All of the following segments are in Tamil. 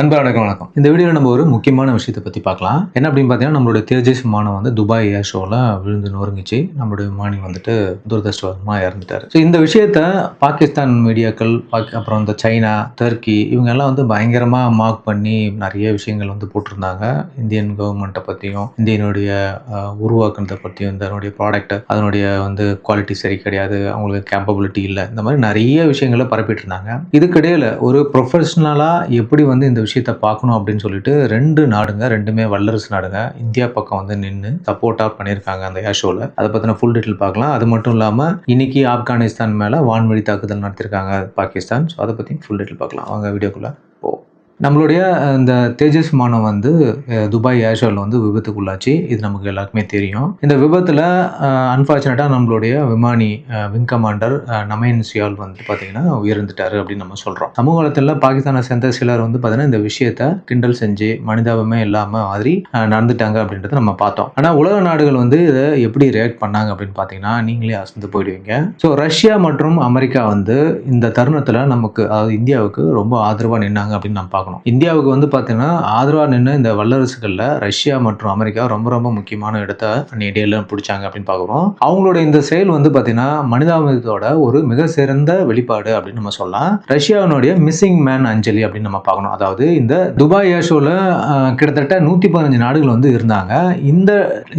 நண்பர்களுக்கு வணக்கம். இந்த வீடியோவில் நம்ம ஒரு முக்கியமான விஷயத்தை பற்றி பார்க்கலாம். என்ன அப்படின்னு பார்த்தீங்கன்னா நம்மளுடைய தேஜஸ் விமானம் வந்து துபாய் ஏர் ஷோவில் விழுந்து நொறுங்கிச்சு. நம்மளுடைய விமானி வந்துட்டு துரதிருஷ்டவசமாக இறந்துட்டார். ஸோ இந்த விஷயத்த பாகிஸ்தான் மீடியாக்கள் பாக் அப்புறம் இந்த சைனா டர்க்கி இவங்கெல்லாம் வந்து பயங்கரமாக மார்க் பண்ணி நிறைய விஷயங்கள் வந்து போட்டிருந்தாங்க. இந்தியன் கவர்மெண்ட்டை பற்றியும் இந்தியனுடைய உருவாக்குனதை பற்றியும் இதனுடைய ப்ராடக்ட் அதனுடைய வந்து குவாலிட்டி சரி கிடையாது. அவங்களுக்கு கேப்பபிலிட்டி இல்லை. இந்த மாதிரி நிறைய விஷயங்களை பரப்பிட்டு இருந்தாங்க. இதுக்கிடையில் ஒரு ப்ரொஃபஷ்னலாக எப்படி வந்து இந்த விஷயத்தை பார்க்கணும் அப்படின்னு சொல்லிட்டு ரெண்டு நாடுங்க ரெண்டுமே வல்லரசு நாடுங்க. இந்தியா பக்கம் வந்து நின்று சப்போர்ட்டாக பண்ணியிருக்காங்க அந்த ஏர் ஷோவில் அதை பற்றின ஃபுல் டீட்டெயில் பார்க்கலாம். அது மட்டும் இல்லாமல் இன்னைக்கு ஆப்கானிஸ்தான் மேலே வான்வழி தாக்குதல் நடத்திருக்காங்க பாகிஸ்தான். ஸோ அதை பற்றி ஃபுல் டீட்டெயில் பார்க்கலாம். அவங்க வீடியோக்குள்ளே. நம்மளுடைய இந்த தேஜஸ் விமானம் வந்து துபாய் ஏர்ஷோவில் வந்து விபத்துக்குள்ளாச்சு. இது நமக்கு எல்லாருக்குமே தெரியும். இந்த விபத்தில் அன்ஃபார்ச்சுனேட்டாக நம்மளுடைய விமானி விங் கமாண்டர் அஹ், சியால் வந்து பார்த்தீங்கன்னா உயிர்ந்துட்டாரு அப்படின்னு நம்ம சொல்கிறோம் சமூக வளத்தில் பாகிஸ்தானை சேர்ந்த சிலர் வந்து பார்த்தீங்கன்னா இந்த விஷயத்த கிண்டல் செஞ்சு மனிதாபமே இல்லாமல் மாதிரி நடந்துட்டாங்க அப்படின்றத நம்ம பார்த்தோம். ஆனால் உலக நாடுகள் வந்து இதை எப்படி ரியாக்ட் பண்ணாங்க அப்படின்னு பார்த்தீங்கன்னா நீங்களே அசந்து போயிடுவீங்க. ஸோ ரஷ்யா மற்றும் அமெரிக்கா வந்து இந்த தருணத்தில் நமக்கு அதாவது இந்தியாவுக்கு ரொம்ப ஆதரவாக நின்னாங்க அப்படின்னு நம்ம பார்க்கணும். இந்தியாவுக்கு வந்து பார்த்தீங்கன்னா ஆதரவாக நின்று இந்த வல்லரசுகளில் ரஷ்யா மற்றும் அமெரிக்கா ரொம்ப ரொம்ப முக்கியமான இடத்த இடையில பிடிச்சாங்க அப்படின்னு பார்க்குறோம் அவங்களோட இந்த செயல் வந்து பார்த்தீங்கன்னா மனிதாபிமானத்தோட ஒரு மிக சிறந்த வெளிப்பாடு அப்படின்னு நம்ம சொல்லலாம். ரஷ்யாவினுடைய மிஸ்ஸிங் மேன் அஞ்சலி அப்படின்னு நம்ம பார்க்கணும் அதாவது இந்த துபாய் ஏஷோவில் கிட்டத்தட்ட நூற்றி பதினஞ்சு நாடுகள் வந்து இருந்தாங்க. இந்த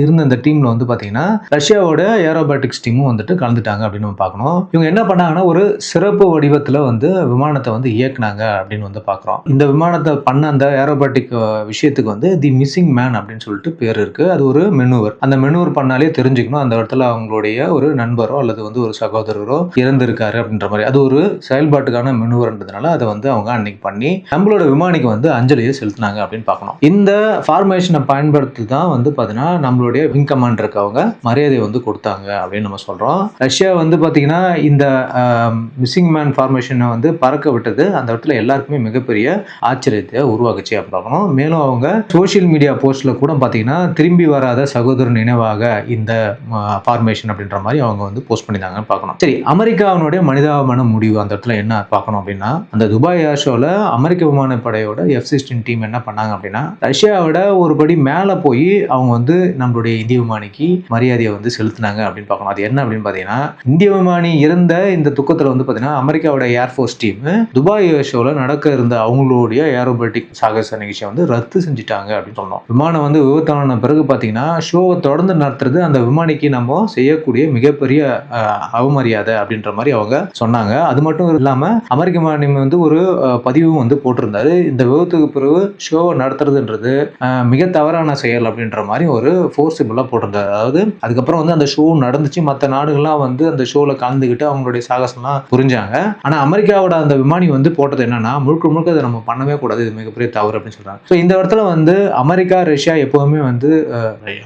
இருந்த இந்த டீமில் வந்து பார்த்தீங்கன்னா ரஷ்யாவோட ஏரோபாட்டிக்ஸ் டீமும் வந்துட்டு கலந்துட்டாங்க அப்படின்னு நம்ம பார்க்கணும் இவங்க என்ன பண்ணாங்கன்னா ஒரு சிறப்பு வடிவத்தில் வந்து விமானத்தை வந்து இயக்குனாங்க அப்படின்னு வந்து பார்க்குறோம் இந்த விமானத்தை பண்ண அந்த ஏரோபாட்டிக் விஷயத்துக்கு வந்து தி மிஸ்ஸிங் மேன் அப்படின்னு சொல்லிட்டு பேர் இருக்கு. அது ஒரு மெனுவர். அந்த மெனுவர் பண்ணாலே தெரிஞ்சுக்கணும். அந்த இடத்துல அவங்களுடைய ஒரு நண்பரோ அல்லது வந்து ஒரு சகோதரரோ இறந்திருக்காரு அப்படின்ற மாதிரி. அது ஒரு செயல்பாட்டுக்கான மெனுவர்ன்றதுனால அதை வந்து அவங்க அன்னைக்கு பண்ணி நம்மளோட விமானிக்கு வந்து அஞ்சலியை செலுத்தினாங்க அப்படின்னு பார்க்கணும். இந்த ஃபார்மேஷனை பயன்படுத்தி தான் வந்து பார்த்தீங்கன்னா நம்மளுடைய விங் கமாண்டருக்கு அவங்க மரியாதையை வந்து கொடுத்தாங்க அப்படின்னு நம்ம சொல்கிறோம் ரஷ்யா வந்து பார்த்தீங்கன்னா இந்த மிஸ்ஸிங் மேன் ஃபார்மேஷனை வந்து பறக்க விட்டது. அந்த இடத்துல எல்லாருக்குமே மிகப்பெரிய ஆச்சரியத்தை உருவாக்குச்சு அப்படின்னு பார்க்கணும். மேலும் அவங்க சோஷியல் மீடியா போஸ்ட்ல கூட பார்த்தீங்கன்னா திரும்பி வராத சகோதரர் நினைவாக இந்த ஃபார்மேஷன் அப்படின்ற மாதிரி அவங்க வந்து போஸ்ட் பண்ணியிருந்தாங்கன்னு பார்க்கணும். சரி அமெரிக்காவினுடைய மனிதாபமான முடிவு அந்த இடத்துல என்ன பார்க்கணும் அப்படின்னா அந்த துபாய் ஏர் ஷோவில் அமெரிக்க விமானப்படையோட எஃப் சிக்ஸ்டின் டீம் என்ன பண்ணாங்க அப்படின்னா ரஷ்யாவோட ஒரு படி மேலே போய் அவங்க வந்து நம்மளுடைய இந்திய விமானிக்கு மரியாதையை வந்து செலுத்தினாங்க அப்படின்னு பார்க்கணும். அது என்ன அப்படின்னு பார்த்தீங்கன்னா இந்திய விமானி இருந்த இந்த துக்கத்தில் வந்து பார்த்தீங்கன்னா அமெரிக்காவோட ஏர்ஃபோர்ஸ் டீம் துபாய் ஏர் ஷோவில் நடக்க இருந்த அவங்களுடைய ஏரோபேட்டிக் சாகச நிகழ்ச்சியை வந்து ரத்து செஞ்சுட்டாங்க அப்படின்னு சொன்னோம் விமானம் வந்து விபத்தான பிறகு பார்த்தீங்கன்னா ஷோவை தொடர்ந்து நடத்துறது அந்த விமானிக்கு நம்ம செய்யக்கூடிய மிகப்பெரிய அவமரியாதை அப்படின்ற மாதிரி அவங்க சொன்னாங்க. அது மட்டும் இல்லாமல் அமெரிக்க மாநிலம் வந்து ஒரு பதிவும் வந்து போட்டிருந்தாரு. இந்த விபத்துக்கு பிறகு ஷோவை நடத்துறதுன்றது மிக தவறான செயல் அப்படின்ற மாதிரி ஒரு ஃபோர்ஸிபிளாக போட்டிருந்தாரு. அதாவது அதுக்கப்புறம் வந்து அந்த ஷோ நடந்துச்சு. மற்ற நாடுகள்லாம் வந்து அந்த ஷோவில் கலந்துக்கிட்டு அவங்களுடைய சாகசம்லாம் புரிஞ்சாங்க. ஆனால் அமெரிக்காவோட அந்த விமானி வந்து போட்டது என்னன்னா முழுக்க முழுக்க அதை நம்ம பண்ணவே கூடாது இது மிகப்பெரிய தவறு அப்படின்னு சொல்றாங்க. ஸோ இந்த இடத்துல வந்து அமெரிக்கா ரஷ்யா எப்பவுமே வந்து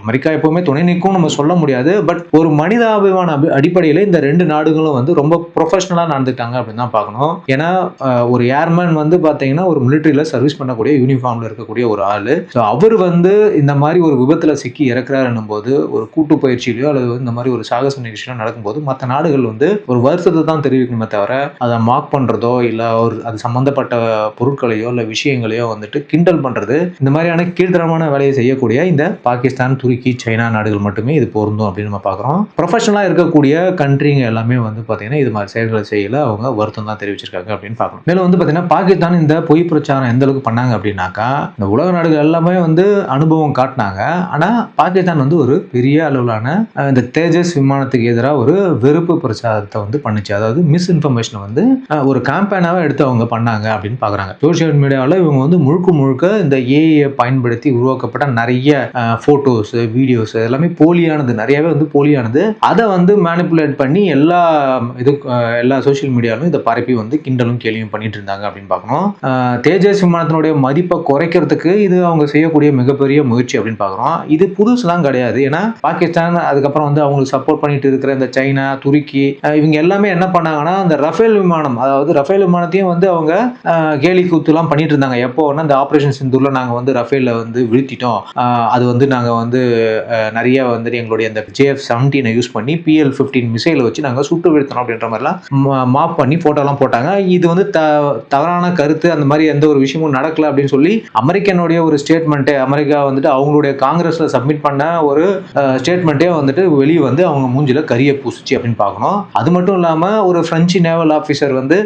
அமெரிக்கா எப்பவுமே துணை நிற்கும் நம்ம சொல்ல முடியாது. பட் ஒரு மனிதாபிமான அபி- அடிப்படையில் இந்த ரெண்டு நாடுகளும் வந்து ரொம்ப ப்ரொஃபஷனலாக நடந்துட்டாங்க அப்படின்னு தான் பார்க்கணும். ஏன்னா ஒரு ஏர்மேன் வந்து பார்த்தீங்கன்னா ஒரு மிலிட்டரியில் சர்வீஸ் பண்ணக்கூடிய யூனிஃபார்மில் இருக்கக்கூடிய ஒரு ஆள். ஸோ அவர் வந்து இந்த மாதிரி ஒரு விபத்தில் சிக்கி இறக்குறாருன்னும் போது ஒரு கூட்டு பயிற்சியிலையோ அல்லது இந்த மாதிரி ஒரு சாகச நிகழ்ச்சியிலோ நடக்கும்போது மற்ற நாடுகள் வந்து ஒரு வருத்தத்தை தான் தெரிவிக்கணுமே தவிர அதை மார்க் பண்ணுறதோ இல்லை ஒரு அது சம்மந்தப்பட்ட பொருட்களையோ இல்லை விஷயங்களையோ வந்துட்டு கிண்டல் பண்ணுறது இந்த மாதிரியான கீழ்த்தரமான வேலையை செய்யக்கூடிய இந்த பாகிஸ்தான் துருக்கி சைனா நாடுகள் மட்டுமே இது பொருந்தும் அப்படின்னு நம்ம பார்க்குறோம். ப்ரொஃபஷனலாக இருக்கக்கூடிய கண்ட்ரிங்க எல்லாமே வந்து பார்த்தீங்கன்னா இது மாதிரி செயல்களை செய்யல. அவங்க வருத்தம் தான் தெரிவிச்சிருக்காங்க அப்படின்னு பார்க்கணும். மேலும் வந்து பார்த்தீங்கன்னா பாகிஸ்தான் இந்த பொய் பிரச்சாரம் எந்த அளவுக்கு பண்ணாங்க அப்படின்னாக்கா இந்த உலக நாடுகள் எல்லாமே வந்து அனுபவம் காட்டினாங்க. ஆனால் பாகிஸ்தான் வந்து ஒரு பெரிய அளவிலான இந்த தேஜஸ் விமானத்துக்கு எதிராக ஒரு வெறுப்பு பிரச்சாரத்தை வந்து பண்ணுச்சு. அதாவது மிஸ் இன்ஃபர்மேஷனை வந்து ஒரு கேம்பெயினாகவே எடுத்து அவங்க பண்ணாங்க அப்படின்னு பார்க்குறாங்க. சோஷியல் மீடியாவில் இவங்க வந்து முழுக்க முழுக்க இந்த ஏஐயை பயன்படுத்தி உருவாக்கப்பட்ட நிறைய ஃபோட்டோஸ் வீடியோஸ் எல்லாமே போலியானது. நிறையவே வந்து போலியானது. அதை வந்து மேனிப்புலேட் பண்ணி எல்லா இது எல்லா சோஷியல் மீடியாலும் இதை பரப்பி வந்து கிண்டலும் கேலியும் பண்ணிட்டு இருந்தாங்க அப்படின்னு பார்க்கணும். தேஜஸ் விமானத்தினுடைய மதிப்பை குறைக்கிறதுக்கு இது அவங்க செய்யக்கூடிய மிகப்பெரிய முயற்சி அப்படின்னு பார்க்குறோம். இது புதுசுலாம் கிடையாது. ஏன்னா பாகிஸ்தான் அதுக்கப்புறம் வந்து அவங்களுக்கு சப்போர்ட் பண்ணிட்டு இருக்கிற இந்த சைனா துருக்கி இவங்க எல்லாமே என்ன பண்ணாங்கன்னா அந்த ரஃபேல் விமானம் அதாவது ரஃபேல் விமானத்தையும் வந்து அவங்க கேலி கூத்துலாம் பிரச்சாரம்லாம் பண்ணிட்டு இருந்தாங்க. எப்போன்னா இந்த ஆப்ரேஷன் சிந்தூர்ல நாங்க வந்து ரஃபேல வந்து வீழ்த்திட்டோம். அது வந்து நாங்க வந்து நிறைய வந்து எங்களுடைய அந்த ஜேஎஃப் செவன்டீனை யூஸ் பண்ணி பிஎல் ஃபிஃப்டீன் மிசைலை வச்சு நாங்க சுட்டு வீழ்த்தணும் அப்படின்ற மாதிரிலாம் மாப் பண்ணி போட்டோலாம் போட்டாங்க. இது வந்து த தவறான கருத்து. அந்த மாதிரி எந்த ஒரு விஷயமும் நடக்கல அப்படின்னு சொல்லி அமெரிக்கனுடைய ஒரு ஸ்டேட்மெண்ட்டே அமெரிக்கா வந்துட்டு அவங்களுடைய காங்கிரஸ்ல சப்மிட் பண்ண ஒரு ஸ்டேட்மெண்ட்டே வந்துட்டு வெளியே வந்து அவங்க மூஞ்சில கரிய பூசிச்சு அப்படின்னு பார்க்கணும். அது மட்டும் இல்லாம ஒரு பிரெஞ்சு நேவல் ஆஃபீஸர் வந்து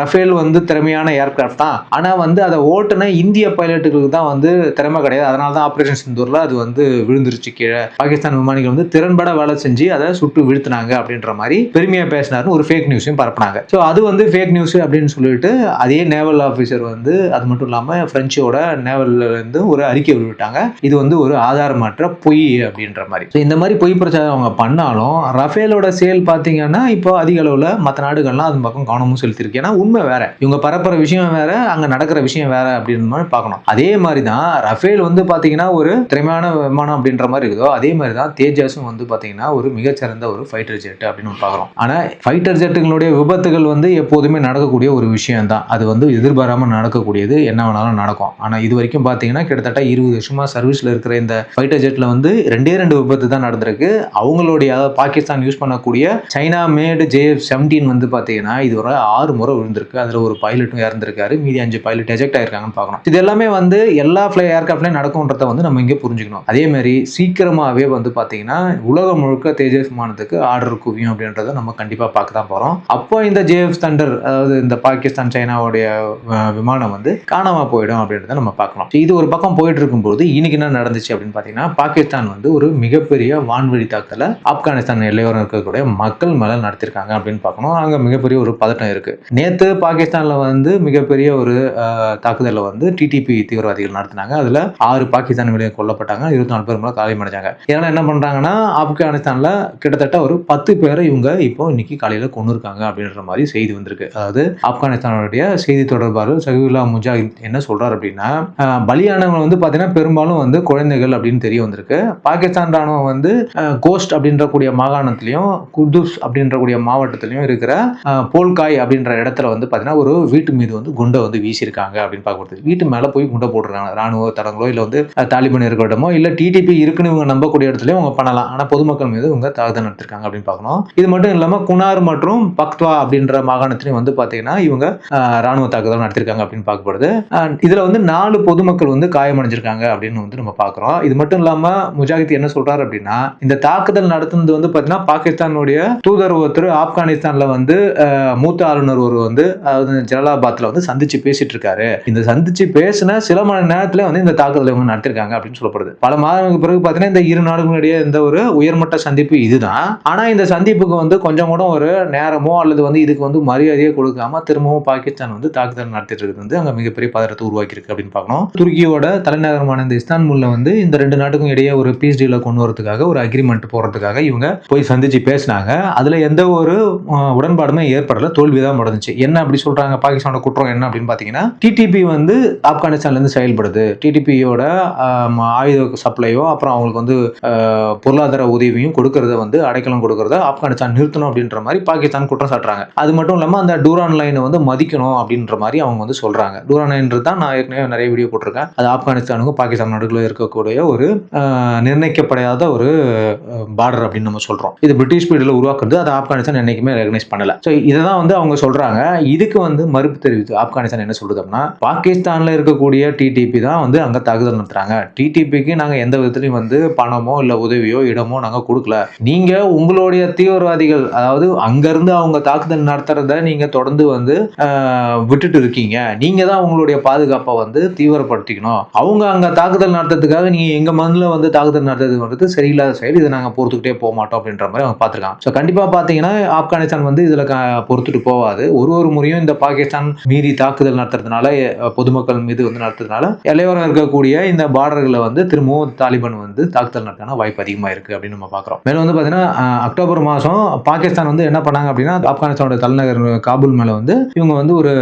ரஃபேல் வந்து திறமையான ஏர்கிராஃப்ட் தான். ஆனால் வந்து அதை ஓட்டுன இந்திய பைலட்டுகளுக்கு தான் வந்து திறமை கிடையாது. அதனால தான் ஆப்ரேஷன் சிந்தூரில் அது வந்து விழுந்துருச்சு கீழே. பாகிஸ்தான் விமானிகள் வந்து திறன்பட வேலை செஞ்சு அதை சுட்டு வீழ்த்தினாங்க அப்படின்ற மாதிரி பெருமையாக பேசினாருன்னு ஒரு ஃபேக் நியூஸையும் பரப்புனாங்க. ஸோ அது வந்து ஃபேக் நியூஸ் அப்படின்னு சொல்லிட்டு அதே நேவல் ஆஃபீஸர் வந்து அது மட்டும் இல்லாமல் ஃப்ரெஞ்சோட நேவல்ல இருந்து ஒரு அறிக்கை வெளியிட்டாங்க. இது வந்து ஒரு ஆதாரமற்ற பொய் அப்படின்ற மாதிரி. ஸோ இந்த மாதிரி பொய் பிரச்சாரம் அவங்க பண்ணாலும் ரஃபேலோட சேல் பார்த்தீங்கன்னா இப்போ அதிக அளவில் மற்ற நாடுகள்லாம் அது பக்கம் கவனமும் செலுத்திருக்கு ஏன்னா உண்மை வேற. இவங்க பரப்புற விஷயம் வேற அங்கே நடக்கிற விஷயம் வேற அப்படின்ற மாதிரி பார்க்கணும். அதே மாதிரி தான் ரஃபேல் வந்து பார்த்தீங்கன்னா ஒரு திறமையான விமானம் அப்படின்ற மாதிரி இருக்குதோ அதே மாதிரி தான் தேஜாஸும் வந்து பார்த்தீங்கன்னா ஒரு மிகச்சிறந்த ஒரு ஃபைட்டர் ஜெட் அப்படின்னு பார்க்குறோம். ஆனால் ஃபைட்டர் ஜெட்டுகளுடைய விபத்துகள் வந்து எப்போதுமே நடக்கக்கூடிய ஒரு விஷயம் தான் அது வந்து எதிர்பாராமல் நடக்கக்கூடியது என்ன வேணாலும் நடக்கும். ஆனால் இது வரைக்கும் பார்த்தீங்கன்னா கிட்டத்தட்ட இருபது வருஷமாக சர்வீஸில் இருக்கிற இந்த ஃபைட்டர் ஜெட்டில் வந்து ரெண்டே ரெண்டு விபத்து தான் நடந்திருக்கு. அவங்களுடைய பாகிஸ்தான் யூஸ் பண்ணக்கூடிய சைனா மேடு ஜேஎஃப் செவன்டீன் வந்து பார்த்தீங்கன்னா இது ஒரு ஆறு முறை விழுந்திருக்கு. அதில் ஒரு பைலட்டும் இறந்திருக்காரு. மீதி அஞ்சு பைலட் எஜெக்ட் ஆயிருக்காங்கன்னு பார்க்கணும். இது எல்லாமே வந்து எல்லா ஃப்ளை ஏர்கிராஃப்ட்லையும் நடக்கும்ன்றத வந்து நம்ம இங்கே புரிஞ்சுக்கணும். அதே மாதிரி சீக்கிரமாகவே வந்து பார்த்தீங்கன்னா உலகம் முழுக்க தேஜஸ் விமானத்துக்கு ஆர்டர் குவியும் அப்படின்றத நம்ம கண்டிப்பாக பார்க்க தான் போகிறோம் அப்போ இந்த ஜேஎஃப் தண்டர் அதாவது இந்த பாகிஸ்தான் சைனாவுடைய விமானம் வந்து காணாமல் போயிடும் அப்படின்றத நம்ம பார்க்கலாம் இது ஒரு பக்கம் போயிட்டு இருக்கும்போது இன்னைக்கு என்ன நடந்துச்சு அப்படின்னு பார்த்தீங்கன்னா பாகிஸ்தான் வந்து ஒரு மிகப்பெரிய வான்வழி தாக்குதலை ஆப்கானிஸ்தான் எல்லையோரம் இருக்கக்கூடிய மக்கள் மேலே நடத்திருக்காங்க அப்படின்னு பார்க்கணும். அங்கே மிகப்பெரிய ஒரு பதட்டம் இருக்கு. நேற்று பாகிஸ்தானில் வந்து மிகப்பெரிய ஒரு தாக்குதலில் வந்து டிடிபி தீவிரவாதிகள் நடத்தினாங்க. அதில் ஆறு பாகிஸ்தான் கொல்லப்பட்டாங்க. இருபத்தி நாலு பேர் மூலம் காயமடைஞ்சாங்க இதனால் என்ன பண்றாங்கன்னா ஆப்கானிஸ்தானில் கிட்டத்தட்ட ஒரு பத்து பேரை இவங்க இப்போ இன்னைக்கு காலையில் கொண்டு இருக்காங்க அப்படின்ற மாதிரி செய்தி வந்திருக்கு. அதாவது ஆப்கானிஸ்தானுடைய செய்தி தொடர்பாளர் சகிவுல்லா முஜாஹித் என்ன சொல்கிறார் அப்படின்னா பலியானவங்க வந்து பார்த்தீங்கன்னா பெரும்பாலும் வந்து குழந்தைகள் அப்படின்னு தெரிய வந்திருக்கு. பாகிஸ்தான் ராணுவம் வந்து கோஸ்ட் அப்படின்ற கூடிய மாகாணத்திலையும் குர்துஸ் அப்படின்ற கூடிய மாவட்டத்திலையும் இருக்கிற போல்காய் அப்படின்ற இடத்துல வந்து பார்த்தீங்கன்னா ஒரு வீட்டு மீது வந்து குண்டை வந்து வீசியிருக்காங்க அப்படின்னு பார்க்கப்படுது வீட்டு மேலே போய் குண்டை போட்டுருக்காங்க. ராணுவ தடங்களோ இல்லை வந்து தாலிபன் இருக்கட்டமோ இல்லை டிடிபி இருக்குன்னு இவங்க நம்பக்கூடிய இடத்துல அவங்க பண்ணலாம். ஆனால் பொதுமக்கள் மீது இவங்க தாக்குதல் நடத்திருக்காங்க அப்படின்னு பார்க்கணும். இது மட்டும் இல்லாமல் குனார் மற்றும் பக்த்வா அப்படின்ற மாகாணத்திலையும் வந்து பார்த்தீங்கன்னா இவங்க ராணுவ தாக்குதல் நடத்திருக்காங்க அப்படின்னு பார்க்கப்படுது. இதில் வந்து நாலு பொதுமக்கள் வந்து காயமடைஞ்சிருக்காங்க அப்படின்னு வந்து நம்ம பார்க்குறோம். இது மட்டும் இல்லாமல் முஜாஹித் என்ன சொல்றாரு அப்படின்னா இந்த தாக்குதல் நடத்துனது வந்து பார்த்தீங்கன்னா பாகிஸ்தானுடைய தூதர் ஒருத்தர் ஆப்கானிஸ்தானில் வந்து மூத்த ஆளுநர் ஒரு வந்து அதாவது ஜலாலாபாத்தில் வந்து சந்திச்சு பேசிட்டு இருக்காரு இந்த சந்திச்சு பேசின சில மணி நேரத்துல வந்து இந்த தாக்குதலை இவங்க நடத்திருக்காங்க அப்படின்னு சொல்லப்படுது. பல மாதங்களுக்கு பிறகு பாத்தீங்கன்னா இந்த இரு நாடுகளுடைய இந்த ஒரு உயர்மட்ட சந்திப்பு இதுதான். ஆனா இந்த சந்திப்புக்கு வந்து கொஞ்சம் கூட ஒரு நேரமோ அல்லது வந்து இதுக்கு வந்து மரியாதையோ கொடுக்காம திரும்பவும் பாகிஸ்தான் வந்து தாக்குதல் நடத்திட்டு இருக்கிறது வந்து அங்க மிகப்பெரிய பதற்றத்தை உருவாக்கி இருக்கு அப்படின்னு பார்க்கணும். துருக்கியோட தலைநகரமான இந்த இஸ்தான்புல்ல வந்து இந்த ரெண்டு நாட்டுக்கும் இடையே ஒரு பீஸ் டீல கொண்டு வரதுக்காக ஒரு அக்ரிமெண்ட் போறதுக்காக இவங்க போய் சந்திச்சு பேசினாங்க. அதுல எந்த ஒரு உடன்பாடுமே ஏற்படல. தோல்விதான் நடந்துச்சு என்ன அப்படி சொல்றாங்க? பாகிஸ்தானோட குற்றம் என்ன அப்படின்னு பார்த்தீங்கன்னா டிடிபி வந்து ஆப்கானிஸ்தான்லேருந்து செயல்படுது. டிடிபியோட ஆயுத சப்ளையோ அப்புறம் அவங்களுக்கு வந்து பொருளாதார உதவியும் கொடுக்கறத வந்து அடைக்கலம் கொடுக்கறத ஆப்கானிஸ்தான் நிறுத்தணும் அப்படின்ற மாதிரி பாகிஸ்தான் குற்றம் சாட்டுறாங்க. அது மட்டும் இல்லாமல் அந்த டூரான் லைனை வந்து மதிக்கணும் அப்படின்ற மாதிரி அவங்க வந்து சொல்கிறாங்க டூரான் லைன்றது தான் நான் ஏற்கனவே நிறைய வீடியோ போட்டிருக்கேன். அது ஆப்கானிஸ்தானுக்கும் பாகிஸ்தான் நடுவில் இருக்கக்கூடிய ஒரு நிர்ணயிக்கப்படாத ஒரு பார்டர் அப்படின்னு நம்ம சொல்கிறோம் இது பிரிட்டிஷ் பீரியடில் உருவாக்குறது. அது ஆப்கானிஸ்தான் என்றைக்குமே ரெகனைஸ் பண்ணலை. ஸோ இதை தான் வந்து அவங்க சொல்றாங்க. இதுக்கு வந்து மறுப்பு தெரிவித்து ஆப்கானிஸ்தான் என்ன சொல்றது அப்படின்னா பாகிஸ்தான்ல இருக்கக்கூடிய டிடிபி தான் வந்து அங்க தாக்குதல் நடத்துறாங்க. டிடிபிக்கு நாங்க எந்த விதத்துலையும் வந்து பணமோ இல்ல உதவியோ இடமோ நாங்க கொடுக்கல. நீங்க உங்களுடைய தீவிரவாதிகள் அதாவது அங்கேருந்து அவங்க தாக்குதல் நடத்துறத நீங்க தொடர்ந்து வந்து விட்டுட்டு இருக்கீங்க. நீங்க தான் உங்களுடைய பாதுகாப்பை வந்து தீவிரப்படுத்திக்கணும். அவங்க அங்க தாக்குதல் நடத்துறதுக்காக நீங்க எங்க மண்ணில் வந்து தாக்குதல் நடத்துறது சரியில்லாத செயல். இதை நாங்க பொறுத்துக்கிட்டே போக மாட்டோம் அப்படின்ற மாதிரி அவங்க பார்த்துருக்காங்க. ஸோ கண்டிப்பா பாத்தீங்கன்னா ஆப்கானிஸ்தான் வந்து இதுல பொறுத்துட்டு போவாது ஒரு ஒரு முறையும் இந்த பாகிஸ்தான் மீறி தாக்குதல் நடத்துறதுனால பொதுமக்கள் மீது வந்து நடத்துறதுனால எல்லையோரம் இருக்கக்கூடிய இந்த பார்டர்களை வந்து திரும்பவும் தாலிபான் வந்து தாக்குதல் நடத்தான வாய்ப்பு அதிகமாக இருக்கு அப்படின்னு நம்ம பார்க்குறோம் மேலும் வந்து பார்த்தீங்கன்னா அக்டோபர் மாதம் பாகிஸ்தான் வந்து என்ன பண்ணாங்க அப்படின்னா ஆப்கானிஸ்தானோட தலைநகர் காபூல் மேலே வந்து இவங்க வந்து ஒரு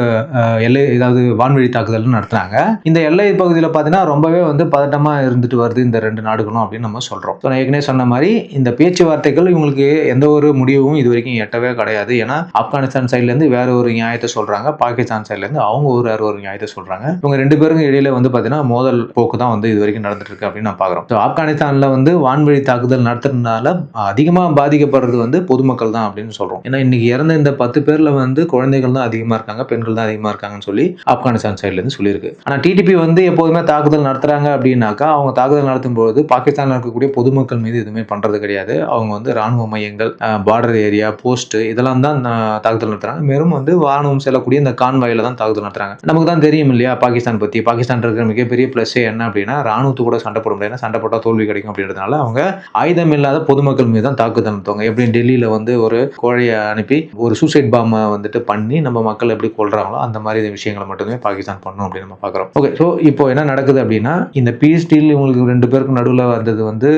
எல்லை ஏதாவது வான்வழி தாக்குதல் நடத்துனாங்க. இந்த எல்லை பகுதியில் பார்த்தீங்கன்னா ரொம்பவே வந்து பதட்டமாக இருந்துட்டு வருது இந்த ரெண்டு நாடுகளும் அப்படின்னு நம்ம சொல்கிறோம் ஸோ நான் ஏற்கனவே சொன்ன மாதிரி இந்த பேச்சுவார்த்தைகள் இவங்களுக்கு எந்த ஒரு முடிவும் இது வரைக்கும் எட்டவே கிடையாது. ஏன்னா ஆப்கானிஸ்தான் சைட்லேருந்து வேற ஒரு நியாயத்தை சொல்கிறாங்க பாகிஸ்தான் சைட்லேருந்து அவங்க ஒரு ஒரு நியாயத்தை சொல்றாங்க. இவங்க ரெண்டு பேருக்கும் இடையில வந்து பாத்தீங்கன்னா மோதல் போக்கு தான் வந்து இது வரைக்கும் நடந்துட்டு இருக்கு அப்படின்னு நான் பாக்குறோம். ஆப்கானிஸ்தான்ல வந்து வான்வழி தாக்குதல் நடத்துறதுனால அதிகமா பாதிக்கப்படுறது வந்து பொதுமக்கள் தான் அப்படின்னு சொல்றோம். ஏன்னா இன்னைக்கு இறந்த இந்த பத்து பேர்ல வந்து குழந்தைகள் தான் அதிகமா இருக்காங்க பெண்கள் தான் அதிகமா இருக்காங்கன்னு சொல்லி ஆப்கானிஸ்தான் சைட்ல இருந்து சொல்லியிருக்கு. ஆனா டிடிபி வந்து எப்போதுமே தாக்குதல் நடத்துறாங்க அப்படின்னாக்கா அவங்க தாக்குதல் நடத்தும் போது பாகிஸ்தான்ல இருக்கக்கூடிய பொதுமக்கள் மீது எதுவுமே பண்றது கிடையாது. அவங்க வந்து ராணுவ மையங்கள் பார்டர் ஏரியா போஸ்ட் இதெல்லாம் தான் தாக்குதல் நடத்துறாங்க. மேலும் வந்து வாகனம் செல்லக்கூடிய இந்த கான்வாயில தான் தாக்குதல் நடத்துறாங்க நமக்கு தான் தெரியும் இல்லையா பாகிஸ்தான் பத்தி. பாகிஸ்தான் இருக்கிற மிகப்பெரிய பிளஸ்ஸே என்ன அப்படின்னா ராணுவத்து கூட சண்டை போட முடியாது. சண்டை போட்டால் தோல்வி கிடைக்கும் அப்படின்றதுனால அவங்க ஆயுதம் இல்லாத பொதுமக்கள் மீது தான் தாக்குதல் நடத்துவாங்க. எப்படி டெல்லியில வந்து ஒரு கோழையை அனுப்பி ஒரு சூசைட் பாம்பை வந்துட்டு பண்ணி நம்ம மக்கள் எப்படி கொள்றாங்களோ அந்த மாதிரி விஷயங்களை மட்டுமே பாகிஸ்தான் பண்ணும் அப்படின்னு நம்ம பார்க்குறோம் ஓகே ஸோ இப்போ என்ன நடக்குது அப்படின்னா இந்த பீஸ் டீல் இவங்களுக்கு ரெண்டு பேருக்கும் நடுவில் வந்தது வந்து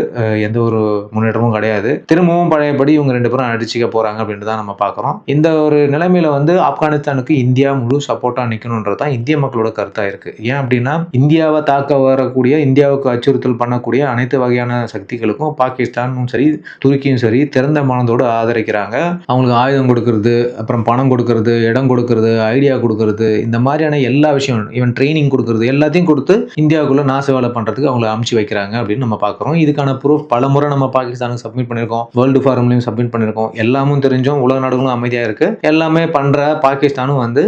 எந்த ஒரு முன்னேற்றமும் கிடையாது. திரும்பவும் பழையபடி இவங்க ரெண்டு பேரும் அடிச்சுக்க போறாங்க அப்படின்னு தான் நம்ம பார்க்குறோம் இந்த ஒரு நிலைமையில வந்து ஆப்கானிஸ்தானுக்கு இந்தியா முழு சப்போர்ட்டா வைக்கணுன்றது தான் இந்திய மக்களோட கருத்தாக இருக்குது ஏன் அப்படின்னா இந்தியாவை தாக்க வரக்கூடிய இந்தியாவுக்கு அச்சுறுத்தல் பண்ணக்கூடிய அனைத்து வகையான சக்திகளுக்கும் பாகிஸ்தானும் சரி துருக்கியும் சரி திறந்த மனதோடு ஆதரிக்கிறாங்க. அவங்களுக்கு ஆயுதம் கொடுக்கறது அப்புறம் பணம் கொடுக்கறது இடம் கொடுக்கறது ஐடியா கொடுக்கறது இந்த மாதிரியான எல்லா விஷயம் ஈவன் ட்ரைனிங் கொடுக்கறது எல்லாத்தையும் கொடுத்து இந்தியாவுக்குள்ள நாச வேலை பண்ணுறதுக்கு அவங்கள அமுச்சு வைக்கிறாங்க அப்படின்னு நம்ம பார்க்குறோம். இதுக்கான ப்ரூஃப் பல முறை நம்ம பாகிஸ்தானுக்கு சப்மிட் பண்ணியிருக்கோம். வேர்ல்டு ஃபாரம்லையும் சப்மிட் பண்ணியிருக்கோம். எல்லாமும் தெரிஞ்சும் உலக நாடுகளும் அமைதியாக இருக்குது எல்லாமே பண்ணுற பாகிஸ்தானும் வந்து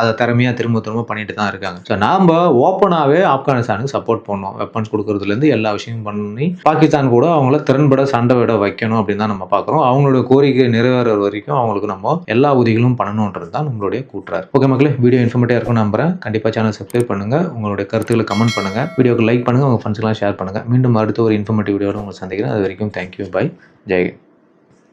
அதை திறமையாக திரும்ப திரும்ப பண்ணிட்டு தான் இருக்காங்க. ஸோ நாம் ஓப்பனாகவே ஆப்கானிஸ்தானுக்கு சப்போர்ட் பண்ணோம் வெப்பன்ஸ் கொடுக்கறதுலேருந்து எல்லா விஷயமும் பண்ணி பாகிஸ்தான் கூட அவங்கள திறன்பட சண்டை விட வைக்கணும் அப்படின்னு தான் நம்ம பார்க்குறோம். அவங்களோட கோரிக்கை நிறைவேற வரைக்கும் அவங்களுக்கு நம்ம எல்லா உதவிகளும் பண்ணணுன்றது தான் நம்மளுடைய கூற்றார். ஓகே மக்களே வீடியோ இன்ஃபர்மேட்டிவ் இருக்கும் நம்புறேன். கண்டிப்பாக சேனல் சப்ஸ்கிரைப் பண்ணுங்கள் உங்களுடைய கருத்துக்களை கமெண்ட் பண்ணுங்க. வீடியோக்கு லைக் பண்ணுங்க. உங்கள் ஃப்ரெண்ட்ஸ்லாம் ஷேர் பண்ணுங்கள் மீண்டும் அடுத்த ஒரு இன்ஃபர்மேட்டிவ் வீடியோவில் உங்களை சந்திக்கிறேன். அது வரைக்கும் தேங்க்யூ பை ஜெய்